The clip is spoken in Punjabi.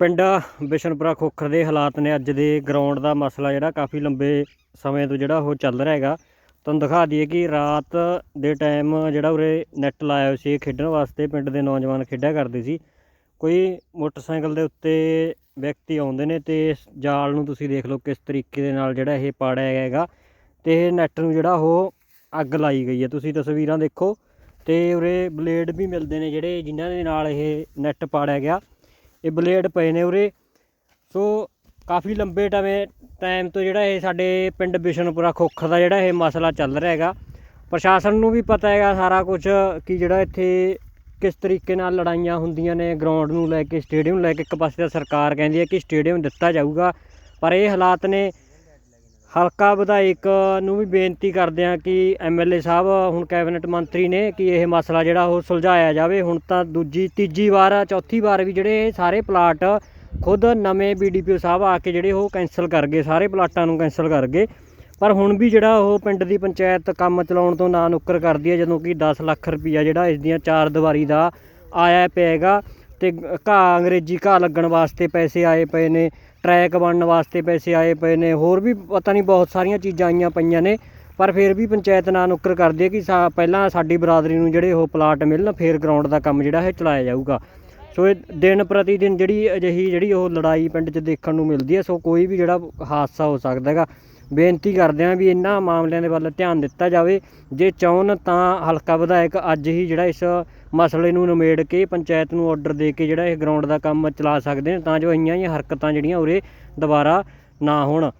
ਪਿੰਡ ਬਿਸ਼ਨਪੁਰਾ ਖੋਖਰ ਦੇ ਹਾਲਾਤ ਨੇ ਅੱਜ ਦੇ ਗਰਾਊਂਡ ਦਾ ਮਸਲਾ ਜਿਹੜਾ ਕਾਫੀ ਲੰਬੇ ਸਮੇਂ ਤੋਂ ਜਿਹੜਾ ਉਹ ਚੱਲ ਰਿਹਾ ਹੈਗਾ। ਤੁਹਾਨੂੰ ਦਿਖਾ ਦਈਏ ਕਿ ਰਾਤ ਦੇ ਟਾਈਮ ਜਿਹੜਾ ਉਰੇ ਨੈੱਟ ਲਾਇਆ ਹੋਇਆ ਸੀ, ਇਹ ਖੇਡਣ ਵਾਸਤੇ ਪਿੰਡ ਦੇ ਨੌਜਵਾਨ ਖੇਡਿਆ ਕਰਦੇ ਸੀ। ਕੋਈ ਮੋਟਰਸਾਈਕਲ ਦੇ ਉੱਤੇ ਵਿਅਕਤੀ ਆਉਂਦੇ ਨੇ ਤੇ ਇਸ ਜਾਲ ਨੂੰ ਤੁਸੀਂ ਦੇਖ ਲਓ ਕਿਸ ਤਰੀਕੇ ਦੇ ਨਾਲ ਜਿਹੜਾ ਇਹ ਪਾੜਿਆ ਗਿਆ ਹੈਗਾ ਤੇ ਇਹ ਨੈੱਟ ਨੂੰ ਜਿਹੜਾ ਉਹ ਅੱਗ ਲਾਈ ਗਈ ਹੈ। ਤੁਸੀਂ ਤਸਵੀਰਾਂ ਦੇਖੋ ਤੇ ਉਰੇ ਬਲੇਡ ਵੀ ਮਿਲਦੇ ਨੇ ਜਿਹੜੇ ਜਿਨ੍ਹਾਂ ਦੇ ਨਾਲ ਇਹ ਨੈੱਟ ਪਾੜਿਆ ਗਿਆ। ਇਹ ਬਲੇਡ ਪਏ ਨੇ ਉਰੇ। ਸੋ ਕਾਫੀ ਲੰਬੇ ਟਵੇਂ ਟਾਈਮ ਤੋਂ ਜਿਹੜਾ ਇਹ ਸਾਡੇ ਪਿੰਡ ਬਿਸ਼ਨਪੁਰਾ ਖੋਖਰ ਦਾ ਜਿਹੜਾ ਇਹ ਮਸਲਾ ਚੱਲ ਰਿਹਾ ਹੈਗਾ। ਪ੍ਰਸ਼ਾਸਨ ਨੂੰ ਵੀ ਪਤਾ ਹੈਗਾ ਸਾਰਾ ਕੁਝ ਕਿ ਜਿਹੜਾ ਇੱਥੇ ਕਿਸ ਤਰੀਕੇ ਨਾਲ ਲੜਾਈਆਂ ਹੁੰਦੀਆਂ ਨੇ ਗਰਾਊਂਡ ਨੂੰ ਲੈ ਕੇ ਸਟੇਡੀਅਮ ਨੂੰ ਲੈ ਕੇ। ਇੱਕ ਪਾਸੇ ਤਾਂ ਸਰਕਾਰ ਕਹਿੰਦੀ ਹੈ ਕਿ ਸਟੇਡੀਅਮ ਦਿੱਤਾ ਜਾਊਗਾ, ਪਰ ਇਹ ਹਾਲਾਤ ਨੇ ਹਲਕਾ ਵਿਧਾਇਕ ਨੂੰ ਵੀ ਬੇਨਤੀ ਕਰਦੇ ਆ ਕਿ ਐਮਐਲਏ ਸਾਹਿਬ, ਹੁਣ ਕੈਬਨਿਟ ਮੰਤਰੀ ਨੇ ਕਿ ਇਹ ਮਸਲਾ ਜਿਹੜਾ ਉਹ ਸੁਲਝਾਇਆ ਜਾਵੇ। ਹੁਣ ਤਾਂ ਦੂਜੀ, ਤੀਜੀ ਵਾਰ, ਚੌਥੀ ਵਾਰ ਵੀ ਜਿਹੜੇ ਸਾਰੇ ਪਲਾਟ ਖੁਦ ਨਵੇਂ ਬੀਡੀਪੀਓ ਸਾਹਿਬ ਆ ਕੇ ਜਿਹੜੇ ਉਹ ਕੈਂਸਲ ਕਰ ਗਏ, ਸਾਰੇ ਪਲਾਟਾਂ ਨੂੰ ਕੈਂਸਲ ਕਰ ਗਏ। ਪਰ ਹੁਣ ਵੀ ਜਿਹੜਾ ਉਹ ਪਿੰਡ ਦੀ ਪੰਚਾਇਤ ਕੰਮ ਚਲਾਉਣ ਤੋਂ ਨਾ ਨੁੱਕਰ ਕਰਦੀ ਹੈ, ਜਦੋਂ ਕਿ 10 ਲੱਖ ਰੁਪਈਆ ਜਿਹੜਾ ਇਸ ਦੀਆਂ ਚਾਰ ਦੀਵਾਰੀ ਦਾ ਆਇਆ ਪਿਆ ਹੈਗਾ। ਤੇ ਘਾਹ ਅੰਗਰੇਜ਼ੀ ਘਾਹ ਲੱਗਣ ਵਾਸਤੇ ਪੈਸੇ ਆਏ ਪਏ ਨੇ ਟਰੈਕ ਬਣਨ ਵਾਸਤੇ ਪੈਸੇ ਆਏ ਪਏ ਨੇ, ਹੋਰ ਵੀ ਪਤਾ ਨਹੀਂ ਬਹੁਤ ਸਾਰੀਆਂ ਚੀਜ਼ਾਂ ਆਈਆਂ ਪਈਆਂ ਨੇ, ਪਰ ਫਿਰ ਵੀ ਪੰਚਾਇਤ ਨਾ ਨੁੱਕਰ ਕਰਦੀ ਹੈ ਕਿ ਸਾ- ਪਹਿਲਾਂ ਸਾਡੀ ਬਰਾਦਰੀ ਨੂੰ ਜਿਹੜੇ ਉਹ ਪਲਾਟ ਮਿਲਣ, ਫਿਰ ਗਰਾਊਂਡ ਦਾ ਕੰਮ ਜਿਹੜਾ ਇਹ ਚਲਾਇਆ ਜਾਊਗਾ। ਸੋ ਇਹ ਦਿਨ ਪ੍ਰਤੀ ਦਿਨ ਜਿਹੜੀ ਅਜਿਹੀ ਜਿਹੜੀ ਉਹ ਲੜਾਈ ਪਿੰਡ 'ਚ ਦੇਖਣ ਨੂੰ ਮਿਲਦੀ ਹੈ, ਸੋ ਕੋਈ ਵੀ ਜਿਹੜਾ ਹਾਦਸਾ ਹੋ ਸਕਦਾ ਹੈਗਾ ਬੇਨਤੀ ਕਰਦੇ ਹਾਂ ਵੀ ਇਹਨਾਂ ਮਾਮਲਿਆਂ ਦੇ ਵੱਲ ਧਿਆਨ ਦਿੱਤਾ ਜਾਵੇ। ਜੇ ਚਾਹਣ ਤਾਂ ਹਲਕਾ ਵਿਧਾਇਕ ਅੱਜ ਹੀ ਜਿਹੜਾ ਇਸ ਮਸਲੇ ਨੂੰ ਨਿਮੇੜ ਕੇ ਪੰਚਾਇਤ ਨੂੰ ਆਰਡਰ ਦੇ ਕੇ ਜਿਹੜਾ ਇਹ ਗਰਾਊਂਡ ਦਾ ਕੰਮ ਚਲਾ ਸਕਦੇ ਨੇ, ਤਾਂ ਜੋ ਇਹੀਆਂ ਹੀ ਹਰਕਤਾਂ ਜਿਹੜੀਆਂ ਉਰੇ ਦੁਬਾਰਾ ਨਾ ਹੋਣ।